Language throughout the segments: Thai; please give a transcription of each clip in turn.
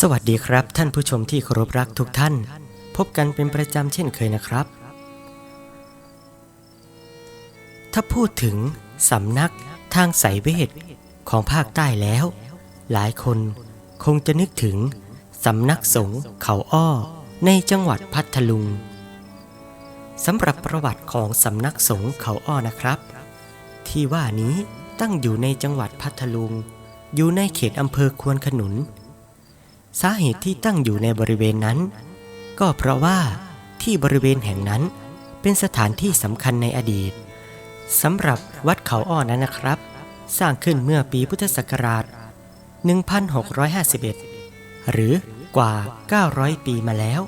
สวัสดีครับ ท่านผู้ชมที่เคารพรักทุกท่าน พบกันเป็นประจำเช่นเคยนะครับ ถ้าพูดถึงสำนักทางสายเวทของภาคใต้แล้ว หลายคนคงจะนึกถึงสำนักสงฆ์เขาอ้อในจังหวัดพัทลุงสำหรับประวัติของสำนักสงฆ์เขาอ้อนะครับ ที่ว่านี้ตั้งอยู่ในจังหวัดพัทลุง อยู่ในเขตอำเภอควนขนุน สาเหตุที่ตั้งอยู่ในบริเวณนั้น ก็เพราะว่าที่บริเวณแห่งนั้นเป็นสถานที่สำคัญในอดีตสำหรับวัดเขาอ้อนั้นนะครับ สร้างขึ้นเมื่อปีพุทธศักราช 1651 หรือกว่า 900 ปีมาแล้ว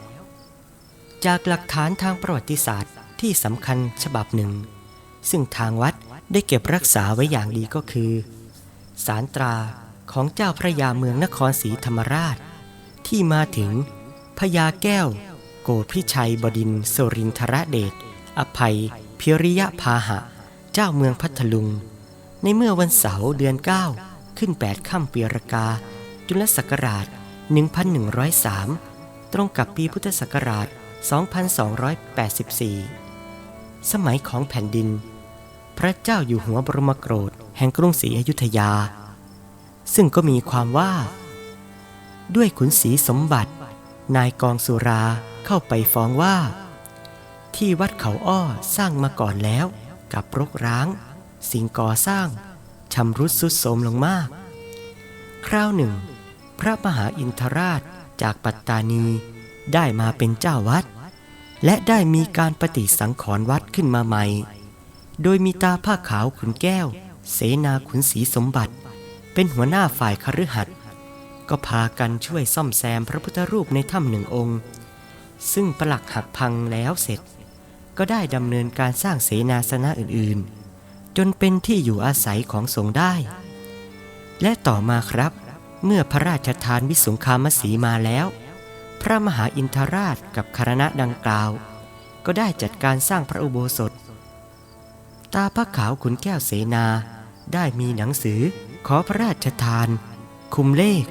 จากหลักฐานทางประวัติศาสตร์ที่สำคัญฉบับหนึ่ง ซึ่งทางวัดได้เก็บรักษาไว้อย่างดีก็คือ สารตราของเจ้าพระยาเมืองนครศรีธรรมราช ที่มาถึงพญาแก้ว โกพิชัยบดินทร์สรินทรเดชอภัยพิริยพาหะ เจ้าเมืองพัทลุง ในเมื่อวันเสาร์เดือน 9 ขึ้น 8 ค่ำปีรากา จุลศักราช 1103 ตรงกับปีพุทธศักราช 2284 สมัยของแผ่นดิน พระเจ้าอยู่หัวบรมโกรธแห่งกรุงศรีอยุธยา ซึ่งก็มีความว่า ด้วยขุนศรีสมบัติ นายกองสุราเข้าไปฟ้องว่า ที่วัดเขาอ้อสร้างมาก่อนแล้ว กับรกร้าง สิ่งก่อสร้างชำรุดสุดโทรมลงมาก คราวหนึ่ง พระมหาอินทราชจากปัตตานีได้มาเป็นเจ้าวัด และได้มีการปฏิสังขรณ์วัดขึ้นมาใหม่ โดยมีตาผ้าขาวขุนแก้ว เสนาขุนศรีสมบัติ เป็นหัวหน้าฝ่ายคฤหัสถ์ ก็พากันช่วยซ่อมแซมพระพุทธรูปในถ้ำหนึ่งองค์ ซึ่งปลักหักพังแล้วเสร็จ ก็ได้ดำเนินการสร้างเสนาสนะอื่นๆ จนเป็นที่อยู่อาศัยของสงฆ์ได้ และต่อมาครับ เมื่อพระราชทานวิสุงคามสีมาแล้ว พระมหาอินทราชกับคณะดังกล่าว ก็ได้จัดการสร้างพระอุโบสถ ตาพระขาวขุนแก้วเสนาได้มีหนังสือขอพระราชทาน คุมเลข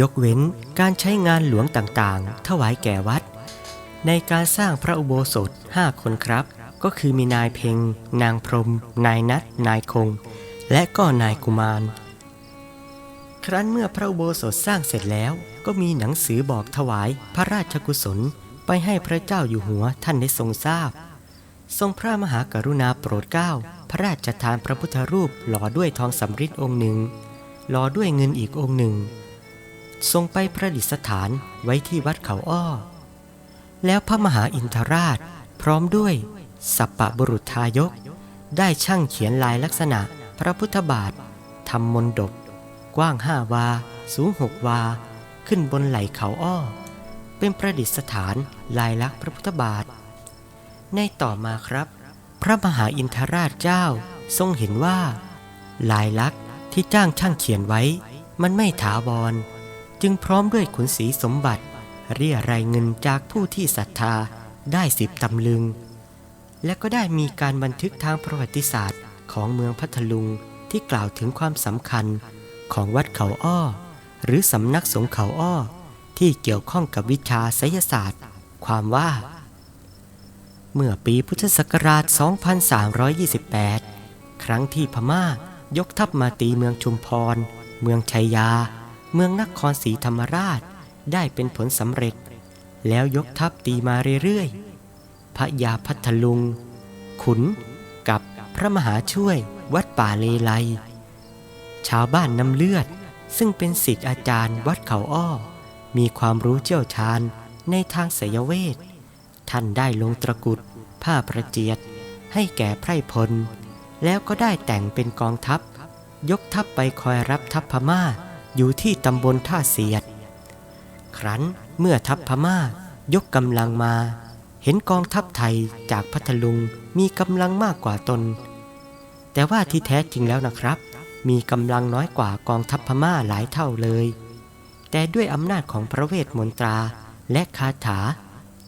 ยกเว้นการใช้งานหลวงต่างๆ ถวายแก่วัด ในการสร้างพระอุโบสถ 5 คนครับ ก็คือมีนายเพ็ง นางพรหมนายนัทนายคง และก็นายกุมาร ครั้นเมื่อพระอุโบสถสร้างเสร็จแล้ว ก็มีหนังสือบอกถวายพระราชกุศล ไปให้พระเจ้าอยู่หัวท่านได้ทรงทราบ ทรงพระมหากรุณาโปรดเกล้า พระราชทานพระพุทธรูปหล่อด้วยทองสำริดองค์หนึ่ง หล่อด้วยเงินอีกองค์หนึ่ง ทรงไปประดิษฐานไว้ที่วัดเขาอ้อ แล้วพระมหาอินทราชพร้อมด้วยสัปปะบุรุษทายก ได้ช่างเขียนลายลักษณะพระพุทธบาททำมนดบ กว้างห้าวา สูงหกวา ขึ้นบนไหล่เขาอ้อ เป็นประดิษฐานลายลักษณ์พระพุทธบาท ในต่อมาครับ พระมหาอินทราชเจ้าทรงเห็นว่า ลายลักษณ์ที่จ้างช่างเขียนไว้ มันไม่ถาวร จึงพร้อมด้วยขุนศรีสมบัติ เรียรายเงินจากผู้ที่ศรัทธาได้สิบตำลึง และก็ได้มีการบันทึกทางประวัติศาสตร์ของเมืองพัทลุงที่กล่าวถึงความสำคัญของวัดเขาอ้อ หรือสำนักสงฆ์เขาอ้อ ที่เกี่ยวข้องกับวิชาไสยศาสตร์ ความว่า เมื่อปีพุทธศักราช 2328 ครั้งที่พม่ายกทัพมาตีเมืองชุมพร เมืองชัยยา เมืองนครศรีธรรมราชได้เป็นผลสำเร็จ แล้วยกทัพตีมาเรื่อยๆ พระยาพัทลุง ขุนกับพระมหาช่วยวัดป่าเลไล ชาวบ้านน้ำเลือดซึ่งเป็นศิษย์อาจารย์วัดเขาอ้อ มีความรู้เชี่ยวชาญในทางไสยเวท ท่านได้ลงตะกุดผ้าประเจียดให้แก่ไพร่พล แล้วก็ได้แต่งเป็นกองทัพ ยกทัพไปคอยรับทัพพม่า อยู่ที่ตำบลท่าเสียด ครั้นเมื่อทัพพม่ายกกำลังมา เห็นกองทัพไทยจากพัทลุงมีกำลังมากกว่าตน แต่ว่าที่แท้จริงแล้วนะครับ มีกำลังน้อยกว่ากองทัพพม่าหลายเท่าเลย แต่ด้วยอำนาจของพระเวทมนตราและคาถา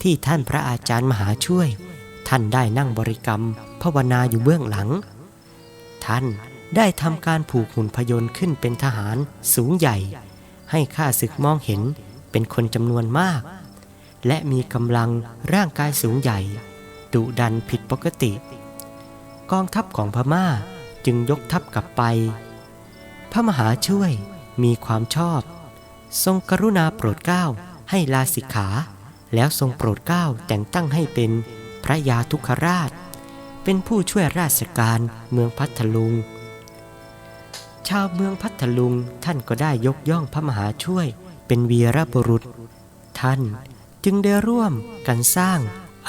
ที่ท่านพระอาจารย์มหาช่วย ท่านได้นั่งบริกรรมภาวนาอยู่เบื้องหลัง ท่าน ได้ทำการผูกหุ่นพยนต์ขึ้นเป็นทหารสูงใหญ่ ให้ข้าศึกมองเห็นเป็นคนจำนวนมาก และมีกำลังร่างกายสูงใหญ่ดุดันผิดปกติ กองทัพของพม่าจึงยกทัพกลับไป พระมหาช่วยมีความชอบ ทรงกรุณาโปรดเกล้าให้ลาสิกขา แล้วทรงโปรดเกล้าแต่งตั้งให้เป็นพระยาทุกขราช เป็นผู้ช่วยราชการเมืองพัทลุง ชาวเมืองพัทลุงท่านก็ได้ยกย่องพระมหาช่วย เป็นวีรบุรุษ ท่านจึงได้ร่วมกันสร้าง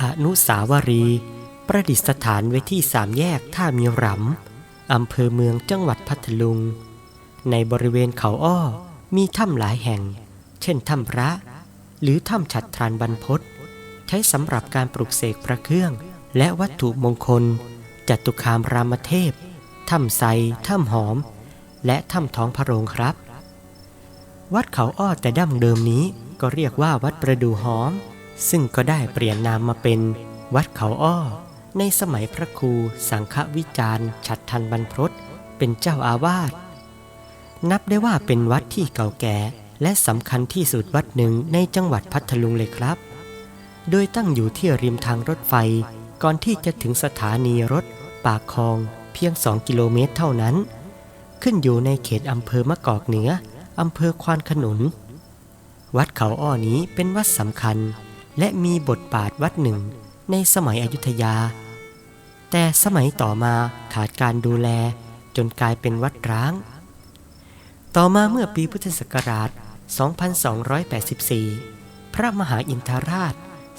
อนุสาวรีย์ประดิษฐานไว้ที่สามแยกท่ามีรำอำเภอเมืองจังหวัดพัทลุง ในบริเวณเขาอ้อมีถ้ำหลายแห่ง เช่นถ้ำพระ หรือถ้ำฉัดทรานบรรพตใช้สำหรับการปลุกเสกพระเครื่อง และวัตถุมงคลจตุคามรามเทพ ถ้ำไซถ้ำหอม และถ้ำท้องพระโรงครับ วัดเขาอ้อแต่ดั้งเดิมนี้ก็เรียกว่าวัดประดูหอม ซึ่งก็ได้เปลี่ยนนามมาเป็น วัดเขาอ้อ ในสมัยพระครูสังฆวิจารณ์ฉัดทันบรรพตเป็นเจ้าอาวาสนับได้ว่าเป็นวัดที่เก่าแก่และสำคัญที่สุดวัดหนึ่งในจังหวัดพัทลุงเลยครับ โดยตั้งอยู่ที่ริมทางรถไฟ ก่อนที่จะถึงสถานีรถ ปากคลอง เพียง 2 กิโลเมตรเท่านั้น ขึ้นอยู่ในเขตอำเภอมะกอกเหนืออำเภอควานขนุน วัดเขาอ้อนี้เป็นวัดสำคัญ และมีบทบาทวัดหนึ่งในสมัยอยุธยา แต่สมัยต่อมาขาดการดูแลจนกลายเป็นวัดร้าง ต่อมาเมื่อปีพุทธศักราช 2284 พระมหาอินทราช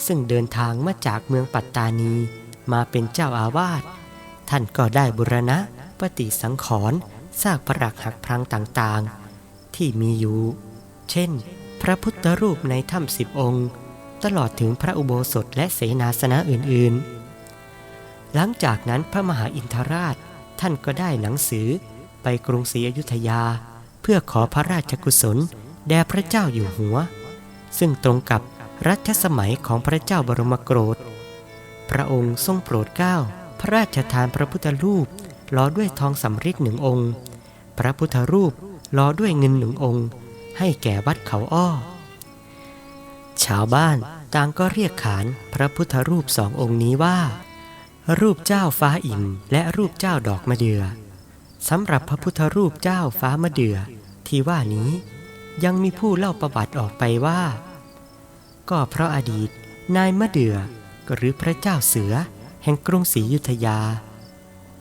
ซึ่งเดินทางมาจากเมืองปัตตานีมาเป็นเจ้าอาวาส ท่านก็ได้บุรณะปฏิสังขรณ์ ซากปรักหักพังต่างๆ ที่มีอยู่ เช่น พระพุทธรูปในถ้ำสิบองค์ ตลอดถึงพระอุโบสถและเสนาสนะอื่นๆ หลังจากนั้นพระมหาอินทราชท่านก็ได้หนังสือไปกรุงศรีอยุธยา เพื่อขอพระราชกุศลแด่พระเจ้าอยู่หัว ซึ่งตรงกับรัชสมัยของพระเจ้าบรมโกรธ พระองค์ทรงโปรดเกล้าพระราชทานพระพุทธรูปล้อด้วยทองสำริดหนึ่งองค์ พระพุทธรูปล้อด้วยเงินหนึ่งองค์ ให้แก่วัดเขาอ้อ ชาวบ้านต่างก็เรียกขานพระพุทธรูปสององค์นี้ว่า รูปเจ้าฟ้าอิ่มและรูปเจ้าดอกมะเดือ่อสำหรับพระพุทธรูปเจ้าฟ้ามะเดื่อที่ว่านี้ยังมีผู้เล่าประวัติออกไปว่า ก็เพราะอดีตนายมะเดื่อหรือพระเจ้าเสือแห่งกรุงศรีอยุธยา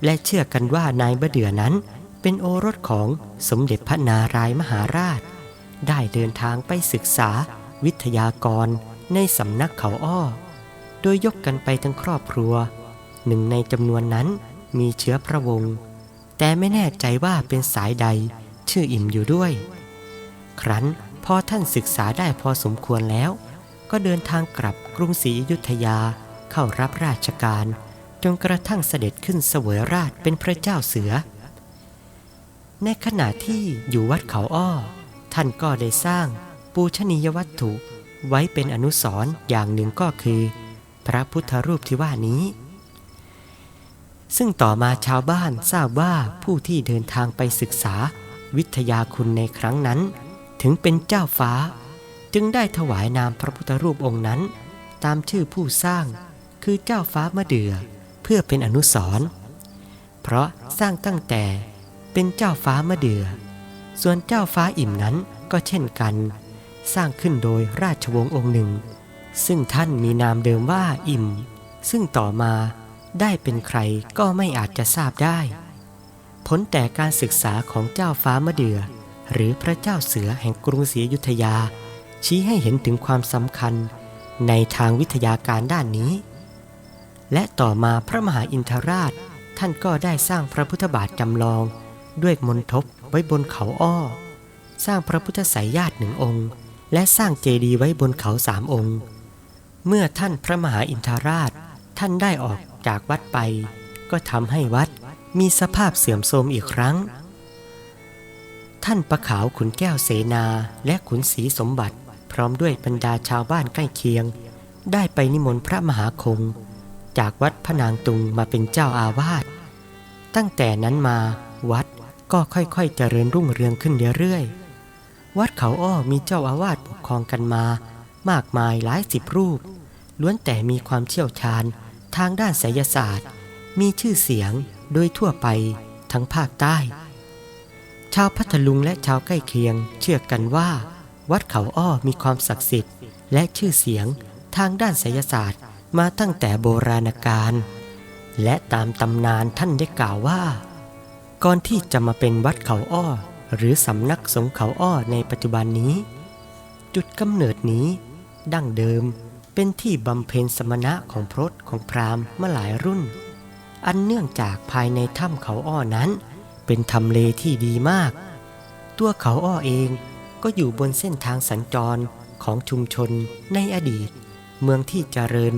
และเชื่อกันว่านายมะเดื่อนั้น เป็นโอรสของสมเด็จพระนารายมหาราช ได้เดินทางไปศึกษาวิทยากรในสำนักเขาอ้อ โดยยกกันไปทั้งครอบครัว หนึ่งในจำนวนนั้นมีเชื้อพระวงศ์แต่ไม่แน่ใจว่าเป็นสายใดชื่ออิ่มอยู่ด้วย ครั้นพอท่านศึกษาได้พอสมควรแล้ว ก็เดินทางกลับกรุงศรีอยุธยาเข้ารับราชการ จนกระทั่งเสด็จขึ้นเสวยราชเป็นพระเจ้าเสือ ในขณะที่อยู่วัดเขาอ้อ ท่านก็ได้สร้างปูชนียวัตถุไว้เป็นอนุสรณ์อย่างหนึ่งก็คือ พระพุทธรูปที่ว่านี้ ซึ่งต่อมาชาวบ้านทราบว่าผู้ที่เดินทางไปศึกษาวิทยาคุณในครั้งนั้น ถึงเป็นเจ้าฟ้า จึงได้ถวายนามพระพุทธรูปองค์นั้น ตามชื่อผู้สร้างคือเจ้าฟ้ามะเดือ่อเพื่อเป็นอนุสรณ์เพราะสร้างตั้งแต่ เป็นเจ้าฟ้ามะเดือ่อส่วนเจ้าฟ้าอิ่มนั้นก็เช่นกัน สร้างขึ้นโดยราชวงศ์องค์หนึ่ง ซึ่งท่านมีนามเดิมว่าอิ่ม ซึ่งต่อมาได้เป็นใครก็ไม่อาจจะทราบได้ ผลแต่การศึกษาของเจ้าฟ้ามะเดือ่อหรือพระเจ้าเสือแห่งกรุงศรีอยุธยา ชี้ให้เห็นถึงความสำคัญในทางวิทยาการด้านนี้ และต่อมาพระมหาอินทราช ท่านก็ได้สร้างพระพุทธบาทจำลอง ด้วยมนทบไว้บนเขาอ้อ สร้างพระพุทธสายญาติหนึ่งองค์ และสร้างเจดีย์ไว้บนเขาสามองค์ เมื่อท่านพระมหาอินทราชท่านได้ออกจากวัดไป ก็ทำให้วัดมีสภาพเสื่อมโทรมอีกครั้ง ท่านประขาวขุนแก้วเสนาและขุนศรีสมบัติ พร้อมด้วยบรรดาชาวบ้านใกล้เคียง ได้ไปนิมนต์พระมหาคง จากวัดพนางตุงมาเป็นเจ้าอาวาส ตั้งแต่นั้นมาวัด ก็ค่อยๆเจริญรุ่งเรืองขึ้นเรื่อยๆ วัดเขาอ้อมีเจ้าอาวาสปกครองกันมา มากมายหลายสิบรูป ล้วนแต่มีความเชี่ยวชาญทางด้านไสยศาสตร์ มีชื่อเสียงโดยทั่วไปทั้งภาคใต้ ชาวพัทลุงและชาวใกล้เคียง เชื่อกันว่า วัดเขาอ้อมีความศักดิ์สิทธิ์ และชื่อเสียงทางด้านไสยศาสตร์มาตั้งแต่โบราณกาลและตามตำนานท่านได้กล่าวว่า ก่อนที่จะมาเป็นวัดเขาอ้อ หรือสำนักสงฆ์เขาอ้อในปัจจุบันนี้ จุดกำเนิดนี้ ดั้งเดิมเป็นที่บำเพ็ญสมณะของพรตของพราหมณ์มาหลายรุ่น อันเนื่องจากภายในถ้ำเขาอ้อนั้น เป็นทำเลที่ดีมาก ตัวเขาอ้อเองก็อยู่บนเส้นทางสัญจรของชุมชนในอดีต เมืองที่เจริญ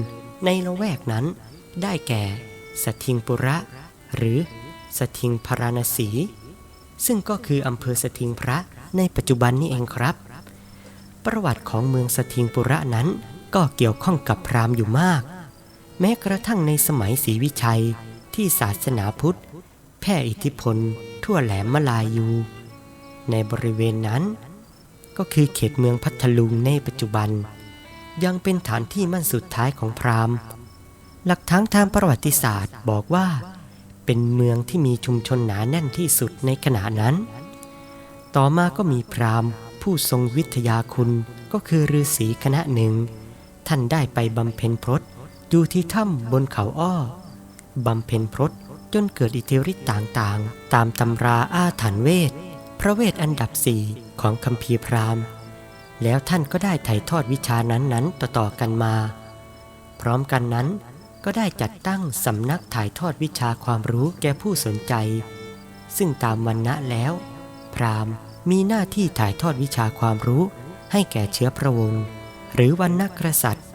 ในละแวกนั้น ได้แก่ สัทิงปุระ หรือ สทิงพาราณสี ซึ่งก็คืออำเภอสทิงพระในปัจจุบันนี้เองครับ ประวัติของเมืองสทิงปุระนั้นก็เกี่ยวข้องกับพราหมณ์อยู่มาก แม้กระทั่งในสมัยศรีวิชัยที่ศาสนาพุทธแผ่อิทธิพล ทั่วแหลมมาลายู ในบริเวณนั้น ก็คือเขตเมืองพัทลุงในปัจจุบัน ยังเป็นฐานที่มั่นสุดท้ายของพราหมณ์ หลักฐานทางประวัติศาสตร์บอกว่า เป็นเมืองที่มีชุมชนหนาแน่นที่สุดในขณะนั้น ต่อมาก็มีพราหมณ์ผู้ทรงวิทยาคุณก็คือฤาษีคณะหนึ่ง ท่านได้ไปบำเพ็ญพรตอยู่ที่ถ้ำบนเขาอ้อบำเพ็ญพรตจนเกิดอิทธิฤทธิ์ต่างๆ ตามตำราอาถรรพ์เวท พระเวทอันดับสี่ของคัมภีร์พราหมณ์ แล้วท่านก็ได้ถ่ายทอดวิชานั้นๆ ต่อๆกันมา พร้อมกันนั้น ก็ได้จัดตั้งสำนักถ่ายทอดวิชาความรู้แก่ผู้สนใจ ซึ่งตามวันณะแล้ว พราหมณ์มีหน้าที่ถ่ายทอดวิชาความรู้ให้แก่เชื้อพระวงศ์หรือวันณกษัตริย์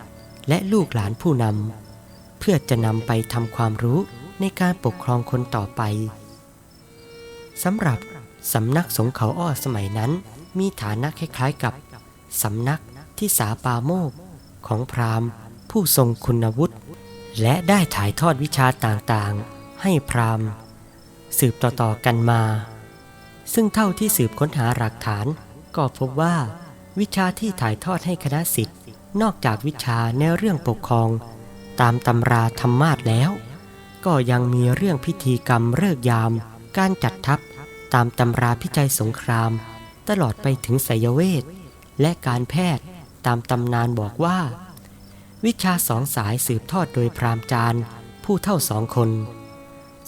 และลูกหลานผู้นำเพื่อจะนำไปทำความรู้ในการปกครองคนต่อไปสำหรับสำนักสงเขาอ้อสมัยนั้น มีฐานะคล้ายๆกับสำนักที่สาปาโมกข์ของพราหมณ์ ผู้ทรงคุณวุฒิ และได้ถ่ายทอดวิชาต่างๆ ให้พราหมณ์ สืบต่อๆกันมา ซึ่งเท่าที่สืบค้นหาหลักฐาน ก็พบว่าวิชาที่ถ่ายทอดให้คณะสิทธิ์นอกจากวิชาในเรื่องปกครอง ตามตำราธรรมาสแล้ว ก็ยังมีเรื่องพิธีกรรมเลิกยาม การจัดทัพ ตามตำราพิจัยสงคราม ตลอดไปถึงไสยเวทและการแพทย์ตามตำนานบอกว่า วิชาสองสายสืบทอดโดยพราหมณ์จารย์ ผู้เท่าสองคน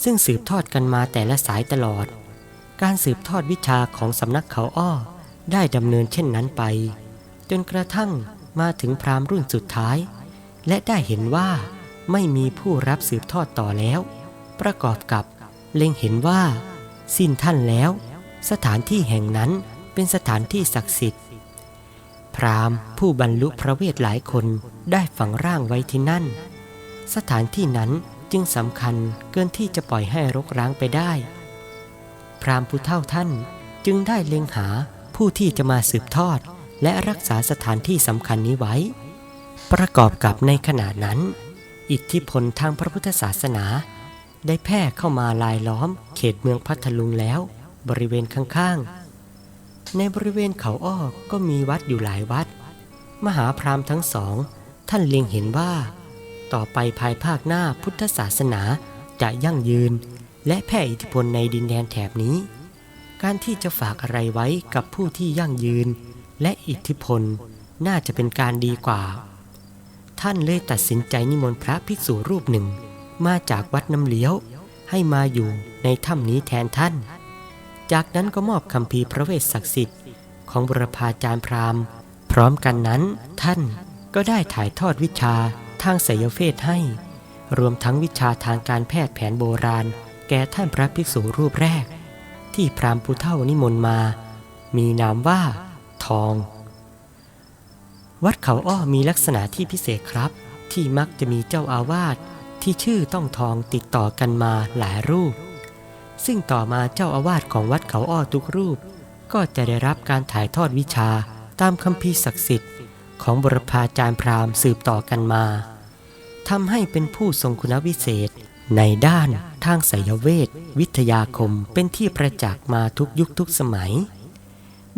ซึ่งสืบทอดกันมาแต่ละสายตลอด การสืบทอดวิชาของสำนักเขาอ้อ ได้ดำเนินเช่นนั้นไป จนกระทั่งมาถึงพราหมณ์รุ่นสุดท้าย และได้เห็นว่าไม่มีผู้รับสืบทอดต่อแล้ว ประกอบกับเล็งเห็นว่า สิ้นท่านแล้ว สถานที่แห่งนั้นเป็นสถานที่ศักดิ์สิทธิ์ พราหมณ์ผู้บรรลุพระเวทหลายคน ได้ฝังร่างไว้ที่นั่น สถานที่นั้นจึงสำคัญเกินที่จะปล่อยให้รกร้างไปได้ พราหมณ์ผู้เท่าท่านจึงได้เล็งหาผู้ที่จะมาสืบทอด และรักษาสถานที่สำคัญนี้ไว้ ประกอบกับในขณะนั้น อิทธิพลทางพระพุทธศาสนา ได้แพร่เข้ามาลายล้อมเขตเมืองพัทลุงแล้ว บริเวณข้างๆ ในบริเวณเขาอ้อก็มีวัดอยู่หลายวัด มหาพราหมณ์ทั้งสอง ท่านเล็งเห็นว่า ต่อไปภายภาคหน้าพุทธศาสนาจะยั่งยืน และแผ่อิทธิพลในดินแดนแถบนี้ การที่จะฝากอะไรไว้กับผู้ที่ยั่งยืน และอิทธิพลน่าจะเป็นการดีกว่า ท่านเลยตัดสินใจนิมนต์พระภิกษุรูปหนึ่ง มาจากวัดน้ำเลี้ยว ให้มาอยู่ในถ้ำนี้แทนท่าน จากนั้นก็มอบคำพีพระเวทศักดิ์สิทธิ์ของบุรพาจารย์พราหมณ์ พร้อมกันนั้นท่าน ก็ได้ถ่ายทอดวิชาทางไสยเวทให้ รวมทั้งวิชาทางการแพทย์แผนโบราณ แก่ท่านพระภิกษุรูปแรก ที่พรามผู้เท่านิมนต์มา มีนามว่า ทอง วัดเขาอ้อมีลักษณะที่พิเศษครับ ที่มักจะมีเจ้าอาวาสที่ชื่อต้องทองติดต่อกันมาหลายรูป ซึ่งต่อมาเจ้าอาวาสของวัดเขาอ้อทุกรูป ก็จะได้รับการถ่ายทอดวิชาตามคัมภีร์ศักดิ์สิทธิ์ ของบุรพาจารย์พราหมณ์สืบต่อกันมาทำให้เป็นผู้ทรงคุณวิเศษ ในด้านทางไสยเวทวิทยาคมเป็นที่ประจักษ์มาทุกยุคทุกสมัย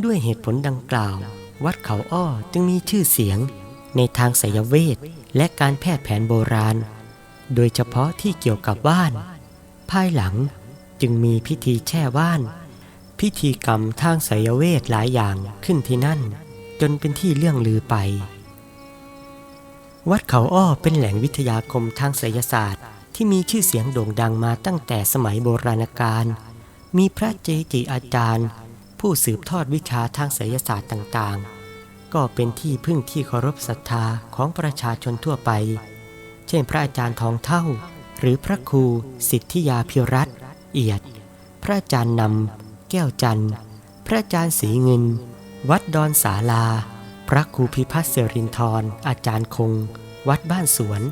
ด้วยเหตุผลดังกล่าว วัดเขาอ้อจึงมีชื่อเสียง ในทางไสยเวทและการแพทย์แผนโบราณ โดยเฉพาะที่เกี่ยวกับว่าน ภายหลังจึงมีพิธีแช่ว่าน พิธีกรรมทางไสยเวทหลายอย่างขึ้นที่นั่น จนเป็นที่เลื่องลือไป วัดเขาอ้อเป็นแหล่งวิทยาคมทางไสยศาสตร์ ที่มีชื่อเสียงโด่งดังมาตั้งแต่สมัยโบราณกาล มีพระเจจิอาจารย์ ผู้สืบทอดวิชาทางไสยศาสตร์ต่างๆ ก็เป็นที่พึ่งที่เคารพศรัทธาของประชาชนทั่วไป เช่นพระอาจารย์ทองเท่า หรือพระครูสิทธิยาพิรัตเอียด พระอาจารย์นำแก้วจันทร์ พระอาจารย์ศรีเงิน วัดดอนสาลา พระครูพิพัฒน์เสรินทรอาจารย์คง วัดบ้านสวน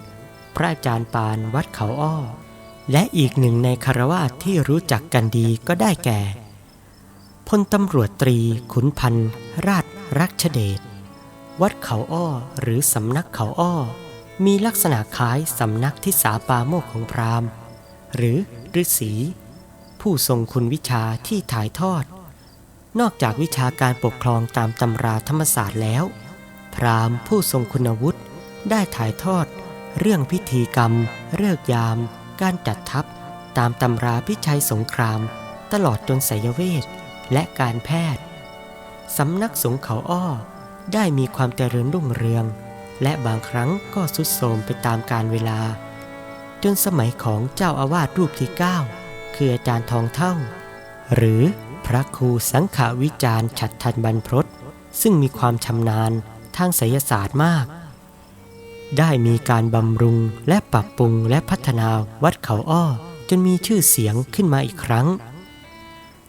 พระอาจารย์ปานวัดเขาอ้อ และอีกหนึ่งในคารวาสที่รู้จักกันดีก็ได้แก่พลตำรวจตรีขุนพันธ์ราชรักชเดชวัดเขาอ้อหรือสำนักเขาอ้อ มีลักษณะคล้ายสำนักที่สาปาโมกของพราหมณ์ หรือฤาษีผู้ทรงคุณวิชาที่ถ่ายทอด นอกจากวิชาการปกครองตามตำราธรรมศาสตร์แล้ว พราหมณ์ผู้ทรงคุณวุฒิได้ถ่ายทอด เรื่องพิธีกรรม เลิกยาม การจัดทัพ ตามตำราพิชัยสงคราม ตลอดจนไสยเวทและการแพทย์ สำนักสงฆ์เขาอ้อ ได้มีความเจริญรุ่งเรือง และบางครั้งก็สุดโทรมไปตามกาลเวลา จนสมัยของเจ้าอาวาสรูปที่ 9 คืออาจารย์ทองเท่า หรือ พระครูสังขาวิจารณ์ฉัดทันบรรพตซึ่งมีความชำนาญทางไสยศาสตร์มาก ได้มีการบำรุงและปรับปรุงและพัฒนาวัดเขาอ้อ จนมีชื่อเสียงขึ้นมาอีกครั้ง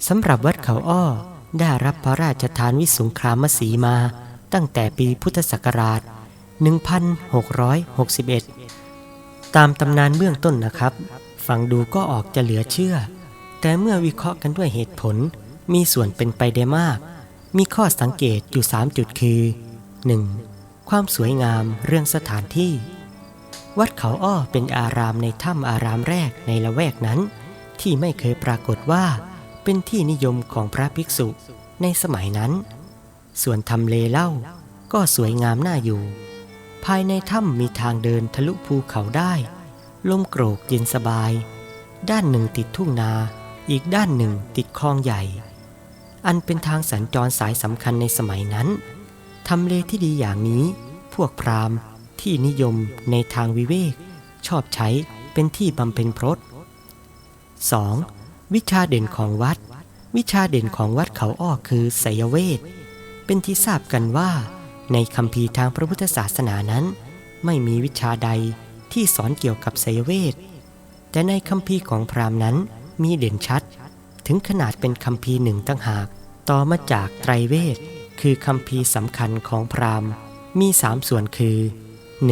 สำหรับวัดเขาอ้อ ได้รับพระราชทานวิสุงครามสีมา ตั้งแต่ปีพุทธศักราช 1661 ตามตำนานเบื้องต้นนะครับ ฟังดูก็ออกจะเหลือเชื่อ แต่เมื่อวิเคราะห์กันด้วยเหตุผล มีส่วนเป็นไปได้มาก มีข้อสังเกตอยู่ 3 จุดคือ 1. ความสวยงามเรื่องสถานที่ วัดเขาอ้อเป็นอารามในถ้ำอารามแรกในละแวกนั้น ที่ไม่เคยปรากฏว่า เป็นที่นิยมของพระภิกษุในสมัยนั้น ส่วนทำเลเล่าก็สวยงามน่าอยู่ ภายในถ้ำมีทางเดินทะลุภูเขาได้ ลมโกรกเย็นสบาย ด้านหนึ่งติดทุ่งนา อีกด้านหนึ่งติดคลองใหญ่ อันเป็นทางสัญจรสายสำคัญในสมัยนั้นทำเลที่ดีอย่างนี้ พวกพราหมณ์ที่นิยมในทางวิเวก ชอบใช้เป็นที่บำเพ็ญพรต 2. วิชาเด่นของวัด วิชาเด่นของวัดเขาอ้อคือไสยเวท เป็นที่ทราบกันว่า ในคำพีทางพระพุทธศาสนานั้น ไม่มีวิชาใดที่สอนเกี่ยวกับไสยเวท แต่ในคำพีของพราหมณ์นั้นมีเด่นชัด ถึงขนาดเป็นคำพีหนึ่งตั้งหาก ต่อมาจากไตรเวท คือคำพีสำคัญของพราหมณ์ มีสามส่วนคือ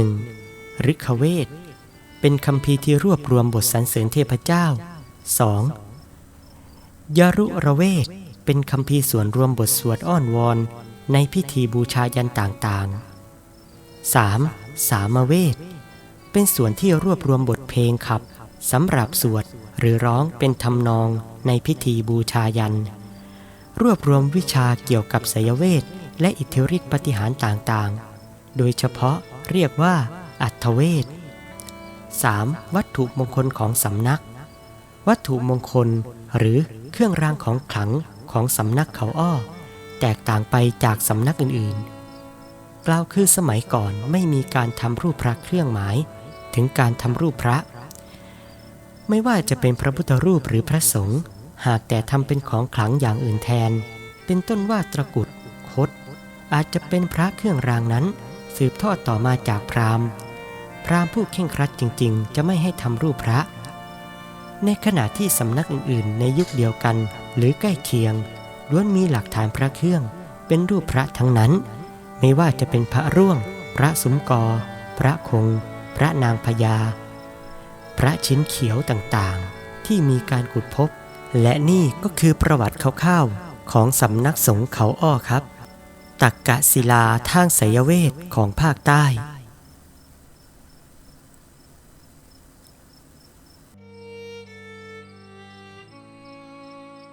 1. ฤกขเวท เป็นคำพีที่รวบรวมบทสรรเสริญเทพเจ้า 2. ยารุระเวท เป็นคำพีส่วนรวมบทสวดอ้อนวอน ในพิธีบูชายันต่างๆ 3. สามเวท เป็นส่วนที่รวบรวมบทเพลงขับสำหรับสวดหรือร้องเป็นทำนอง ในพิธีบูชายัน รวบรวมวิชาเกี่ยวกับสยเวทและอิทธิฤทธิปฏิหารต่างๆ โดยเฉพาะเรียกว่า อัตเวท 3. วัตถุมงคลของสำนัก วัตถุมงคลหรือเครื่องรางของขลังของสำนักเขาอ้อ แตกต่างไปจากสำนักอื่นๆ กล่าวคือสมัยก่อนไม่มีการทำรูปพระเครื่องหมาย ถึงการทำรูปพระ ไม่ว่าจะเป็นพระพุทธรูปหรือพระสงฆ์ หากแต่ทำเป็นของขลังอย่างอื่นแทน เป็นต้นว่าตะกุดคดอาจจะเป็นพระเครื่องรางนั้น สืบทอดต่อมาจากพราหมณ์ พราหมณ์ผู้เข่งครัดจริง ๆ จะไม่ให้ทำรูปพระ ในขณะที่สำนักอื่นๆ ในยุคเดียวกัน หรือใกล้เคียงล้วนมีหลักฐานพระเครื่อง เป็นรูปพระทั้งนั้น ไม่ว่าจะเป็นพระร่วง พระสุมกอ พระคง พระนางพญา พระชิ้นเขียวต่างๆ ที่มีการขุดพบ และนี่ก็คือประวัติคร่าวๆของสำนักสงฆ์เขาอ้อครับ ตักกะศิลาทางไสยเวทของภาคใต้